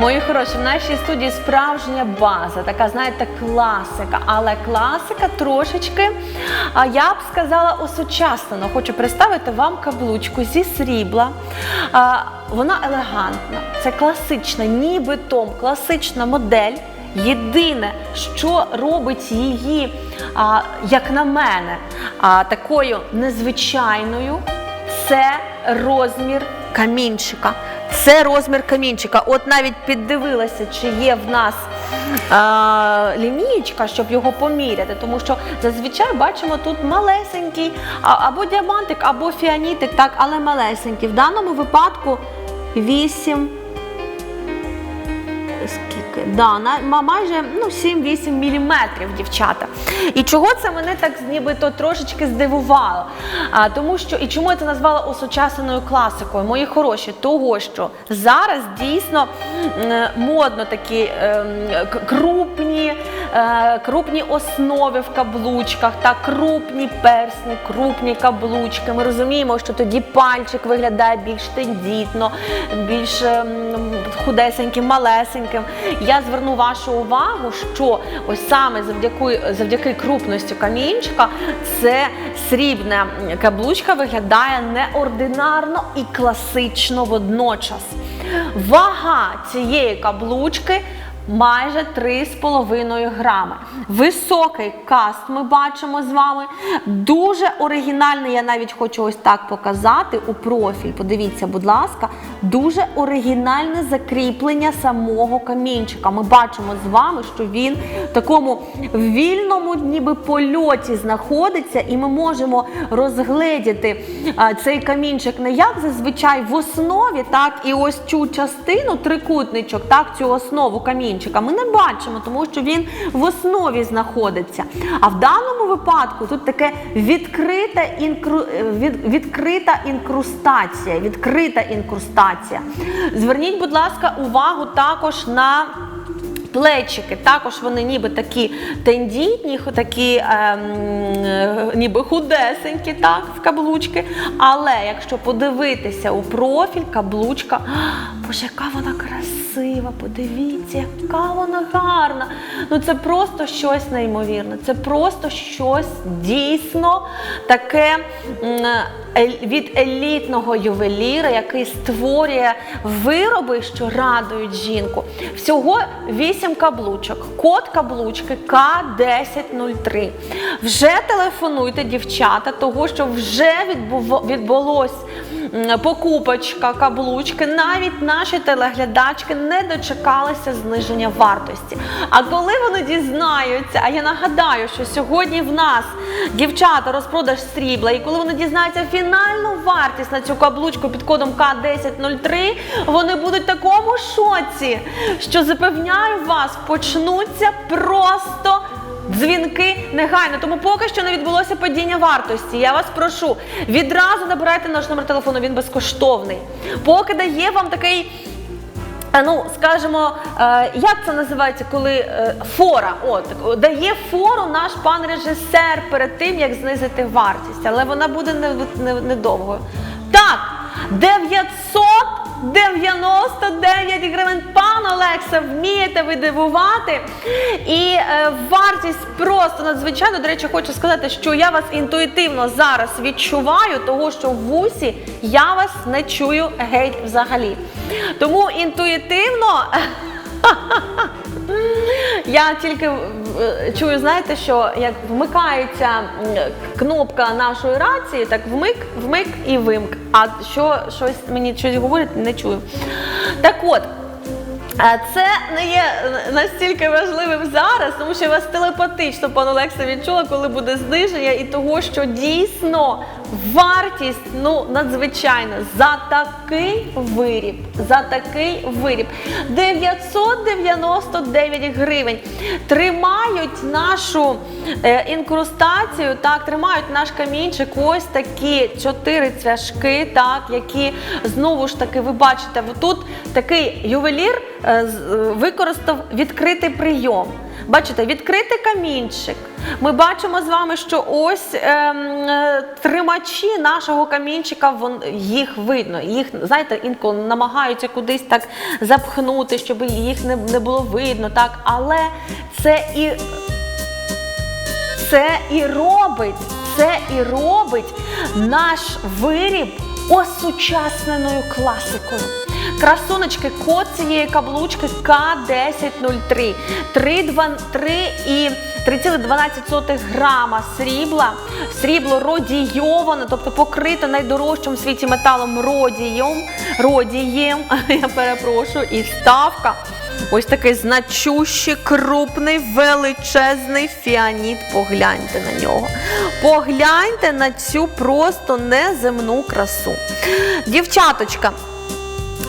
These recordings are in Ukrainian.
Мої хороші, в нашій студії справжня база, така, знаєте, класика. Але класика трошечки, а я б сказала, осучаснено. Хочу представити вам каблучку зі срібла. А, Вона елегантна, це класична, ніби том, класична модель. Єдине, що робить її, а, як на мене, а, такою незвичайною, це розмір камінчика. Це розмір камінчика. От навіть піддивилася, чи є в нас а, лінієчка, щоб його поміряти, тому що зазвичай бачимо тут малесенький або діамантик, або фіанітик, так, але малесенький. В даному випадку 8 скільки? Да, на, майже ну, 7-8 міліметрів, дівчата. І чого це мене так нібито трошечки здивувало? А, тому що, і чому я це назвала осучасненою класикою? Мої хороші, того, що зараз дійсно модно такі е, крупні, крупні основи в каблучках, та крупні персні, крупні каблучки. Ми розуміємо, що тоді пальчик виглядає більш тендітно, більш ем, худесеньким, малесеньким. Я зверну вашу увагу, що ось саме завдяки, завдяки крупності камінчика це срібна каблучка виглядає неординарно і класично водночас. Вага цієї каблучки майже 3,5 грами. Високий каст ми бачимо з вами. Дуже оригінальний, я навіть хочу ось так показати у профіль. Подивіться, будь ласка, дуже оригінальне закріплення самого камінчика. Ми бачимо з вами, що він в такому вільному ніби польоті знаходиться, і ми можемо розгледіти цей камінчик не як зазвичай в основі, так і ось цю частину, трикутничок, так, цю основу камінчика. Ми не бачимо, тому що він в основі знаходиться. А в даному випадку тут таке відкрита, інкру... від... відкрита інкрустація. Відкрита інкрустація. Зверніть, будь ласка, увагу також на. Плечики також вони ніби такі тендітні, такі ем, ніби худесенькі, так, в каблучки. Але якщо подивитися у профіль, каблучка, боже, яка вона красива! Подивіться, яка вона гарна. Ну це просто щось неймовірне. Це просто щось дійсно таке від елітного ювеліра, який створює вироби, що радують жінку. Всього 8 каблучок. Код каблучки К1003. Вже телефонуйте, дівчата, того що вже відбулось покупочка каблучки. Навіть наші телеглядачки не дочекалися зниження вартості. А коли вони дізнаються, а я нагадаю, що сьогодні в нас дівчата розпродаж срібла, і коли вони дізнаються фінальну вартість на цю каблучку під кодом К1003, вони будуть в такому шоці, що запевняю вас, почнуться просто дзвінки негайно. Тому поки що не відбулося падіння вартості. Я вас прошу, відразу набирайте наш номер телефону, він безкоштовний. Поки дає вам такий. Е, ну, скажімо, е, як це називається, коли е, фора от дає фору наш пан режисер перед тим, як знизити вартість, але вона буде недовго. Не, не так, 900 99 гривень. Пан Олекса, вмієте ви дивувати. І е, вартість просто надзвичайно, до речі, хочу сказати, що я вас інтуїтивно зараз відчуваю, того що в вусі я вас не чую геть взагалі. Тому інтуїтивно я тільки чую, знаєте, що як вмикається кнопка нашої рації, так вмик, вмик і вимк. А що щось мені щось говорить, не чую. Так от. Це не є настільки важливим зараз, тому що я вас телепатично, пан Олекса, відчула, коли буде зниження, і того, що дійсно вартість ну надзвичайна за такий виріб. За такий виріб 999 гривень. Тримають нашу е, інкрустацію, так, тримають наш камінчик. Ось такі чотири цвяшки, так, які знову ж таки ви бачите, тут такий ювелір використав відкритий прийом. Бачите, відкритий камінчик. Ми бачимо з вами, що ось ем, е, тримачі нашого камінчика, вон, їх видно. Їх, знаєте, інколи намагаються кудись так запхнути, щоб їх не, не було видно. Так? Але це і це і робить, це і робить наш виріб осучасненою класикою. Красуночки, код цієї каблучки К1003. 3,2 і 3,12 грама срібла. Срібло родійоване, тобто покрите найдорожчим в світі металом родієм. Родієм, я перепрошую, і вставка. Ось такий значущий, крупний, величезний фіаніт. Погляньте на нього. Погляньте на цю просто неземну красу. Дівчаточка,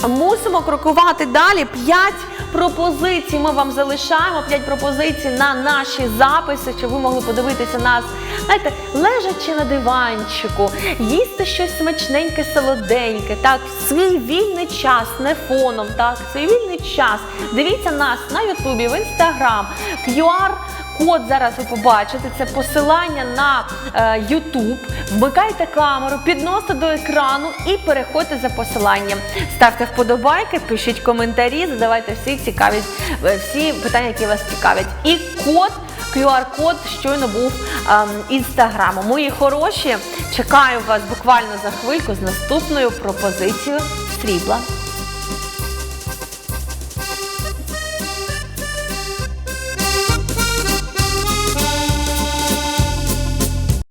мусимо крокувати далі. П'ять пропозицій ми вам залишаємо. П'ять пропозицій на наші записи, щоб ви могли подивитися нас, знаєте, лежачи на диванчику, їсти щось смачненьке, солоденьке, так, в свій вільний час, не фоном, так, в свій вільний час. Дивіться нас на Ютубі, в Інстаграм, QR Код зараз ви побачите, це посилання на е, YouTube. Вмикайте камеру, підносите до екрану і переходьте за посиланням. Ставте вподобайки, пишіть коментарі, задавайте всі цікаві е, всі питання, які вас цікавлять. І код. QR-код щойно був ем, інстаграму. Мої хороші, чекаю вас буквально за хвильку з наступною пропозицією срібла.